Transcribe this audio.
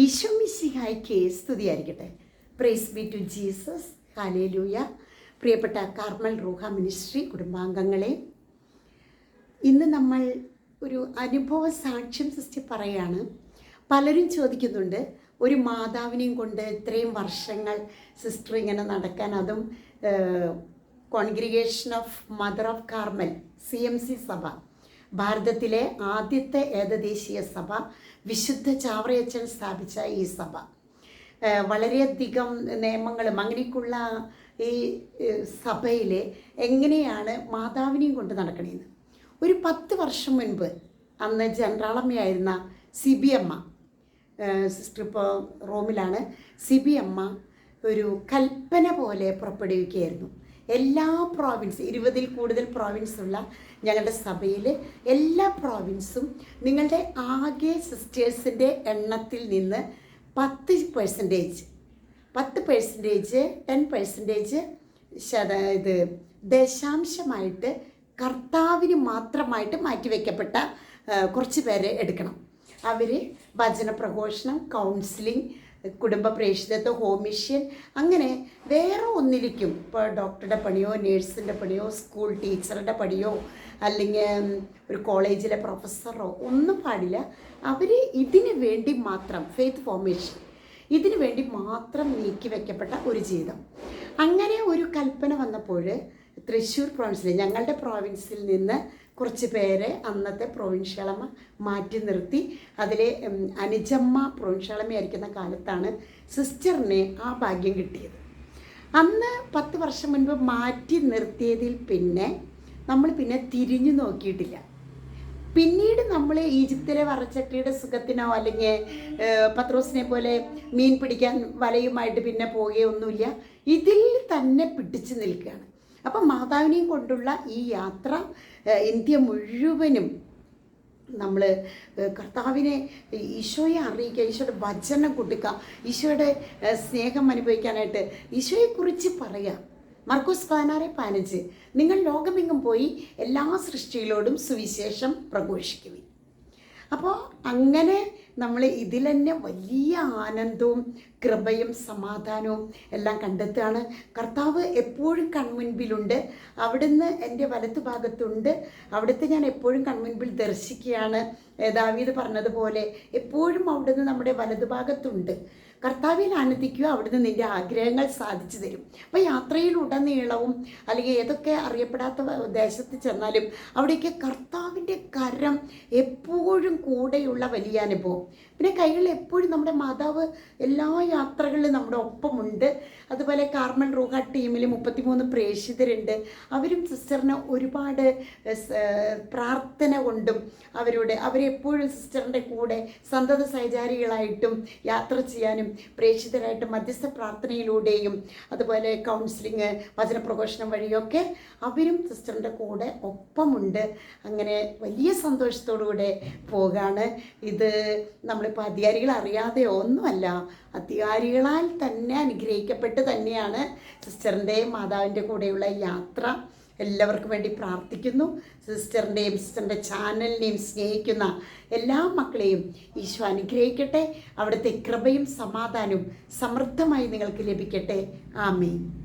ഈശോ മിശിഹായ്ക്ക് സ്തുതിയായിരിക്കട്ടെ. Praise be to Jesus hallelujah പ്രിയപ്പെട്ട കാർമൽ റൂഹ മിനിസ്ട്രി കുടുംബാംഗങ്ങളെ ഇന്ന് നമ്മൾ ഒരു അനുഭവ സാക്ഷ്യം സൃഷ്ടി പറയാണ്. പലരും ചോദിക്കുന്നുണ്ട് ഒരു മാതാവിനെയും കൊണ്ട് ഇത്രയും വർഷങ്ങൾ സിസ്റ്റർ ഇങ്ങനെ നടക്കാൻ അതും congregation of mother of Carmel C M C സഭ. ഭാരതത്തിലെ ആദ്യത്തെ ഏകദേശീയ സഭ വിശുദ്ധ ചാവറയച്ചൻ സ്ഥാപിച്ച ഈ സഭ. വളരെയധികം നിയമങ്ങളും അങ്ങനെയൊക്കെയുള്ള ഈ സഭയിൽ എങ്ങനെയാണ് മാതാവിനെയും കൊണ്ട് നടക്കണേന്ന്. ഒരു പത്ത് വർഷം മുൻപ് അന്ന് ജനറാളമ്മയായിരുന്ന സിബി അമ്മ സിസ്റ്റർ ഇപ്പോൾ റോമിലാണ്. സിബി അമ്മ ഒരു കൽപ്പന പോലെ പുറപ്പെടുവിക്കുകയായിരുന്നു. എല്ലാ പ്രോവിൻസ് ഇരുപതിൽ കൂടുതൽ പ്രോവിൻസ് ഉള്ള ഞങ്ങളുടെ സഭയിൽ എല്ലാ പ്രോവിൻസും നിങ്ങളുടെ ആകെ സിസ്റ്റേഴ്സിന്റെ എണ്ണത്തിൽ നിന്ന് പത്ത് പെർസെന്റേജ് പത്ത് പെർസെന്റേജ് ടെൻ പെർസെന്റേജ് ശത ഇത് ദശാംശമായിട്ട് കർത്താവിന് മാത്രമായിട്ട് മാറ്റിവെക്കപ്പെട്ട കുറച്ച് പേരെ എടുക്കണം. അവർ ഭജന പ്രഘോഷണം കൗൺസിലിംഗ് കുടുംബ പ്രേക്ഷിതത്വം ഹോമിഷ്യൻ അങ്ങനെ വേറെ ഒന്നിലേക്കും ഇപ്പോൾ ഡോക്ടറുടെ പണിയോ നേഴ്സിന്റെ പണിയോ സ്കൂൾ ടീച്ചറുടെ പണിയോ അല്ലെങ്കിൽ ഒരു കോളേജിലെ പ്രൊഫസറോ ഒന്നും പാടില്ല. അവർ ഇതിന് വേണ്ടി മാത്രം ഫെയ്ത്ത് ഫോമേഷൻ ഇതിനു വേണ്ടി മാത്രം നീക്കി വയ്ക്കപ്പെട്ട ഒരു ജീവിതം. അങ്ങനെ ഒരു കൽപ്പന വന്നപ്പോൾ തൃശ്ശൂർ പ്രോവിൻസിൽ ഞങ്ങളുടെ പ്രോവിൻസിൽ നിന്ന് കുറച്ച് പേരെ അന്നത്തെ പ്രൊവിൻഷ്യളമ മാറ്റി നിർത്തി. അതിലെ അനുജമ്മ പ്രൊവിൻഷ്യളമയായിരിക്കുന്ന കാലത്താണ് സിസ്റ്ററിന് ആ ഭാഗ്യം കിട്ടിയത്. അന്ന് പത്ത് വർഷം മുൻപ് മാറ്റി നിർത്തിയതിൽ പിന്നെ നമ്മൾ പിന്നെ തിരിഞ്ഞു നോക്കിയിട്ടില്ല. പിന്നീട് നമ്മൾ ഈജിപ്തിലെ വറച്ചട്ടിയുടെ സുഖത്തിനോ അല്ലെങ്കിൽ പത്രോസിനെ പോലെ മീൻ പിടിക്കാൻ വലയുമായിട്ട് പിന്നെ പോവുകയൊന്നുമില്ല. ഇതിൽ തന്നെ പിടിച്ചു നിൽക്കുകയാണ്. അപ്പം മാതാവിനെയും കൊണ്ടുള്ള ഈ യാത്ര ഇന്ത്യ മുഴുവനും നമ്മൾ കർത്താവിനെ ഈശോയെ അറിയിക്കുക ഈശോയുടെ വചനം കൊടുക്കുക ഈശോയുടെ സ്നേഹം അനുഭവിക്കാനായിട്ട് ഈശോയെക്കുറിച്ച് പറയുക. മർക്കോസ് പതിനാറ് പതിനഞ്ച്. നിങ്ങൾ ലോകമെങ്ങും പോയി എല്ലാ സൃഷ്ടികളോടും സുവിശേഷം പ്രഘോഷിക്കുവിൻ. അപ്പോൾ അങ്ങനെ നമ്മൾ ഇതിൽ തന്നെ വലിയ ആനന്ദവും കൃപയും സമാധാനവും എല്ലാം കണ്ടെത്തുകയാണ്. കർത്താവ് എപ്പോഴും കൺമുൻപിലുണ്ട്. അവിടുന്ന് എന്റെ വലത്തു ഭാഗത്തുണ്ട്. അവിടുത്തെ ഞാൻ എപ്പോഴും കൺമുൻപിൽ ദർശിക്കുകയാണ്. ദാവീദ് പറഞ്ഞതുപോലെ എപ്പോഴും അവിടുന്ന് നമ്മുടെ വലതുഭാഗത്തുണ്ട് കർത്താവിൽ ആനന്ദിക്കുക അവിടുന്ന് നിന്റെ ആഗ്രഹങ്ങൾ സാധിച്ചു തരും. അപ്പോൾ യാത്രയിലുടനീളവും അല്ലെങ്കിൽ ഏതൊക്കെ അറിയപ്പെടാത്ത ദേശത്ത് ചെന്നാലും അവിടേക്ക് കർത്താവിന്റെ കരം എപ്പോഴും കൂടെയുള്ള വലിയ അനുഭവം. പിന്നെ കൈകളിൽ എപ്പോഴും നമ്മുടെ മാതാവ് എല്ലാ യാത്രകളിലും നമ്മുടെ ഒപ്പമുണ്ട്. അതുപോലെ കാർമൽ റൂഹ ടീമിൽ മുപ്പത്തിമൂന്ന് പ്രേക്ഷിതരുണ്ട്. അവരും സിസ്റ്ററിനെ ഒരുപാട് പ്രാർത്ഥന കൊണ്ടും അവരുടെ അവരെപ്പോഴും സിസ്റ്ററിന്റെ കൂടെ സന്തത സഹചാരികളായിട്ടും യാത്ര ചെയ്യാനും പ്രേക്ഷിതരായിട്ടും മധ്യസ്ഥ പ്രാർത്ഥനയിലൂടെയും അതുപോലെ കൗൺസിലിങ് വചനപ്രഘോഷണം വഴിയൊക്കെ അവരും സിസ്റ്ററിന്റെ കൂടെ ഒപ്പമുണ്ട്. അങ്ങനെ വലിയ സന്തോഷത്തോടുകൂടെ പോകാണ്. ഇത് നമ്മളിപ്പോൾ അധികാരികൾ അറിയാതെ ഒന്നുമല്ല അധികാരികളാൽ തന്നെ അനുഗ്രഹിക്കപ്പെട്ട് തന്നെയാണ് സിസ്റ്ററിന്റെയും മാതാവിന്റെ കൂടെയുള്ള യാത്ര. എല്ലാവർക്കും വേണ്ടി പ്രാർത്ഥിക്കുന്നു. സിസ്റ്ററിന്റെയും സിസ്റ്ററിന്റെ ചാനലിനെയും സ്നേഹിക്കുന്ന എല്ലാ മക്കളെയും ഈശോ അനുഗ്രഹിക്കട്ടെ. അവിടുത്തെ കൃപയും സമാധാനവും സമൃദ്ധമായി നിങ്ങൾക്ക് ലഭിക്കട്ടെ. ആമേൻ.